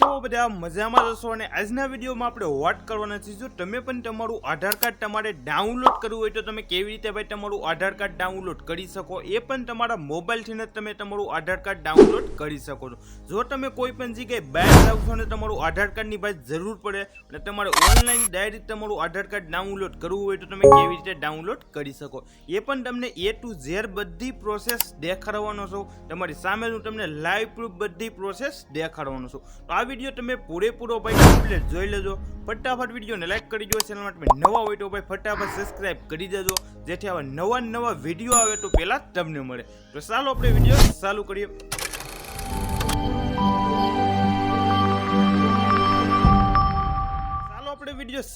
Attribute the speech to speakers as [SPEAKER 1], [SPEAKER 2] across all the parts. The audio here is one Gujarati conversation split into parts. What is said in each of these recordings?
[SPEAKER 1] છો બધા? મજામાં જશો અને આજના વિડીયોમાં આપણે વાત કરવાના છીએ, જો તમે પણ તમારું આધાર કાર્ડ તમારે ડાઉનલોડ કરવું હોય તો તમે કેવી રીતે ભાઈ તમારું આધાર કાર્ડ ડાઉનલોડ કરી શકો? એ પણ તમારા મોબાઈલથી જ તમે તમારું આધાર કાર્ડ ડાઉનલોડ કરી શકો છો. જો તમે કોઈ પણ જગ્યાએ બહાર જાવ છો અને તમારું આધાર કાર્ડની ભાઈ જરૂર પડે અને તમારે ઓનલાઈન ડાયરેક્ટ તમારું આધાર કાર્ડ ડાઉનલોડ કરવું હોય તો તમે કેવી રીતે ડાઉનલોડ કરી શકો? એ પણ તમને એ ટુ ઝેર બધી પ્રોસેસ દેખાડવાનો છું. તમારી સામે હું તમને લાઈવ પ્રૂફ બધી પ્રોસેસ દેખાડવાનો છું. તો આ વીડિયો તમે પૂરેપૂરો ભાઈ કમ્પ્લીટ જોઈ લેજો. ફટાફટ વિડીયોને લાઈક કરી દો ચેનલ માટે નવા હોય તો ભાઈ ફટાફટ સબસ્ક્રાઇબ કરી દેજો. જેથી આવા નવા નવા વીડિયો આવે તો પહેલાં તમને મળે. તો ચાલો આપણે વીડિયો ચાલુ કરીએ.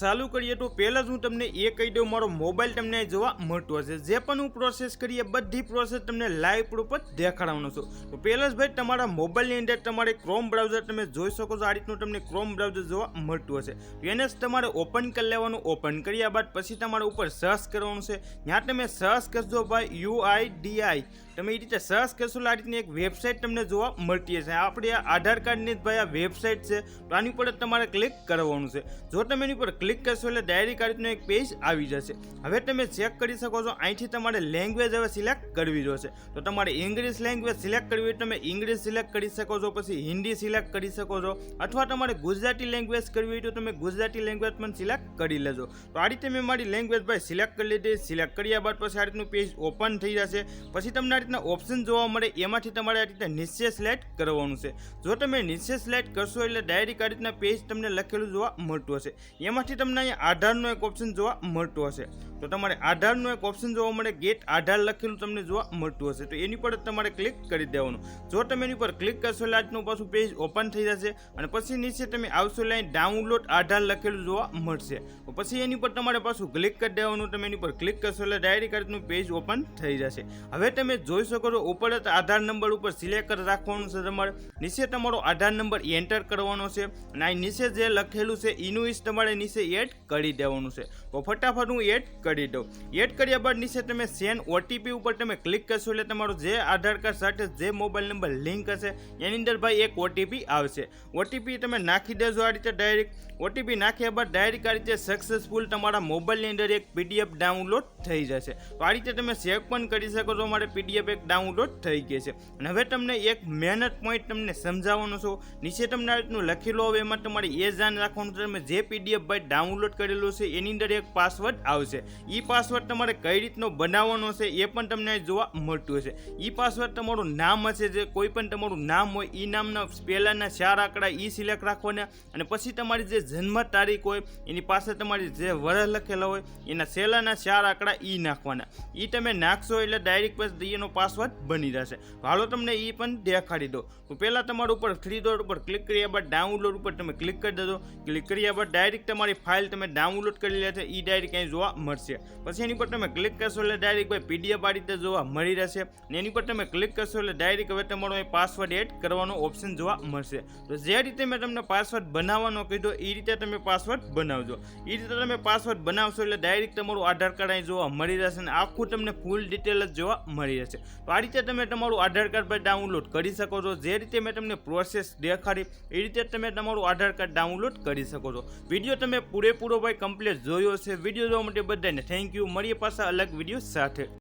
[SPEAKER 1] ચાલુ કરીએ તો પહેલાં જ હું તમને એ કહી દઉં, મારો મોબાઈલ તમને જોવા મળતો હશે. જે પણ હું પ્રોસેસ કરીએ બધી પ્રોસેસ તમને લાઈવ જ દેખાડવાનો છું. તો પહેલાં જ ભાઈ તમારા મોબાઈલની અંદર તમારે ક્રોમ બ્રાઉઝર તમે જોઈ શકો છો. આ રીતનું તમને ક્રોમ બ્રાઉઝર જોવા મળતું હશે. એને જ તમારે ઓપન કરી લેવાનું. ઓપન કર્યા બાદ પછી તમારે ઉપર સર્ચ કરવાનું છે. ત્યાં તમે સર્ચ કરશો ભાઈ યુઆઈડીઆઈ તમે એ રીતે સર્ચ કરશો આ રીતની એક વેબસાઇટ તમને જોવા મળતી હશે. આપણે આધાર કાર્ડની જ ભાઈ આ વેબસાઇટ છે. તો આની ઉપર તમારે ક્લિક કરવાનું છે. જો તમે એની ઉપર ક્લિક કરશો એટલે ડાયરી કાર્ડનો એક પેજ આવી જશે. હવે તમે ચેક કરી શકો છો, અહીંથી તમારે લેંગ્વેજ હવે સિલેક્ટ કરવી જોશે. તો તમારે ઇંગ્લિશ લેંગ્વેજ સિલેક્ટ કરવી હોય તમે ઇંગ્લિશ સિલેક્ટ કરી શકો છો, પછી હિન્દી સિલેક્ટ કરી શકો છો, અથવા તમારે ગુજરાતી લેંગ્વેજ કરવી હોય તો તમે ગુજરાતી લેંગ્વેજ પણ સિલેક્ટ કરી લેજો. તો આ રીતે મેં મારી લેંગ્વેજ ભાઈ સિલેક્ટ કરી લીધી. સિલેક્ટ કર્યા બાદ પછી આ રીતનું પેજ ઓપન થઈ જશે. પછી તમને આ રીતના ઓપ્શન જોવા મળે, એમાંથી તમારે આ રીતે નિશ્ચય સિલેક્ટ કરવાનું છે. જો તમે નિશ્ચય સિલેક્ટ કરશો એટલે ડાયરી આ રીતના પેજ તમને લખેલું જોવા મળતું હશે. એમાંથી તમને અહીંયા આધારનો એક ઓપ્શન જોવા મળતો હશે. તો તમારે આધારનો એક ઓપ્શન જોવા મળે ગેટ આધાર લખેલું તમને જોવા મળતું હશે. તો એની પર તમારે ક્લિક કરી દેવાનું. જો તમે એની પર ક્લિક કરશો, એટલે આજનું પાછું પેજ ઓપન થઈ જશે અને પછી નીચે તમે આવશો લાઈન ડાઉનલોડ આધાર લખેલું જોવા મળશે. પછી એની પર તમારે પાછું ક્લિક કરી દેવાનું. તમે એની પર ક્લિક કરશો, એટલે ડાયરેક્ટ રીતનું પેજ ઓપન થઈ જશે. હવે તમે જોઈ શકો છો, ઉપર જ આધાર નંબર ઉપર સિલેક્ટ રાખવાનું છે તમારે. નીચે તમારો આધાર નંબર એન્ટર કરવાનો છે અને આ નીચે જે લખેલું છે, એનું ઇસ તમારે નીચે એડ કરી દેવાનું છે. તો ફટાફટ હું એડ કરી દો. એડ કર્યા બાદ નીચે તમે સેન્ડ ઓટીપી ઉપર તમે ક્લિક કરશો એટલે તમારો જે આધાર કાર્ડ સાથે જે મોબાઈલ નંબર લિંક હશે, એની અંદર ભાઈ એક ઓટીપી આવશે. ઓટીપી તમે નાખી દેજો આ રીતે ડાયરેક્ટ ઓટીપી નાખ્યા બાદ ડાયરેક્ટ આ રીતે સક્સેસફુલ તમારા મોબાઈલની અંદર એક પીડીએફ ડાઉનલોડ થઈ જશે. તો આ રીતે તમે સેવ પણ કરી શકો છો મારે પીડીએફ એક ડાઉનલોડ થઈ ગઈ છે. અને હવે તમને એક મહેનત પોઈન્ટ તમને સમજાવવાનો છું. નીચે તમને આ રીતનું લખેલું હવે એમાં તમારે એ જાણ રાખવાનું તમે જે પીડીએફ ભાઈ ડાઉનલોડ કરેલું છે, એની અંદર એક પાસવર્ડ આવશે. એ પાસવર્ડ તમારે કઈ રીતનો બનાવવાનો છે એ પણ તમને જોવા મળતું હશે. એ પાસવર્ડ તમારું નામ હશે જે કોઈ પણ તમારું નામ હોય એ નામના પહેલાંના ચાર આંકડા એ સિલેક્ટ રાખવાના અને પછી તમારી જે જન્મ તારીખ હોય, એની પાસે તમારી જે વર્ષ લખેલા હોય, એના છેલ્લાના ચાર આંકડા એ નાખવાના. એ તમે નાખશો એટલે ડાયરેક્ટ પછી એનો પાસવર્ડ બની જશે. હાલો તમને એ પણ દેખાડી દો તો પહેલાં તમારા ઉપર થ્રી ડોટ ઉપર ક્લિક કર્યા બાદ ડાઉનલોડ ઉપર તમે ક્લિક કરી દેજો. ક્લિક કર્યા બાદ ડાયરેક્ટ તમારી ફાઇલ તમે ડાઉનલોડ કરી લે છે. એ ડાયરેક્ટ અહીં જોવા મળશે. પછી એની પર તમે ક્લિક કરશો એટલે ડાયરેક્ટ ભાઈ પીડીએફ આ રીતે જોવા મળી રહેશે. ને એની પર તમે ક્લિક કરશો એટલે ડાયરેક્ટ હવે તમારો એ પાસવર્ડ એડ કરવાનો ઓપ્શન જોવા મળશે. તો જે રીતે મેં તમને પાસવર્ડ બનાવવાનો કીધો એ રીતે તમે પાસવર્ડ બનાવજો. એ રીતે તમે પાસવર્ડ બનાવશો એટલે ડાયરેક્ટ તમારું આધાર કાર્ડ અહીં જોવા મળી રહેશે અને આખું તમને ફૂલ ડિટેલ જ જોવા મળી રહેશે. તો આ રીતે તમે તમારું આધાર કાર્ડ પર ડાઉનલોડ કરી શકો છો. જે રીતે મેં તમને પ્રોસેસ દેખાડી એ રીતે તમે તમારું આધાર કાર્ડ ડાઉનલોડ કરી શકો છો. વીડિયો તમે પૂરેપૂરો ભાઈ કમ્પ્લીટ જોયો છે વીડિયો જોવા માટે બધાને થેન્ક યુ. મળીએ પાછા અલગ વીડિયો સાથે.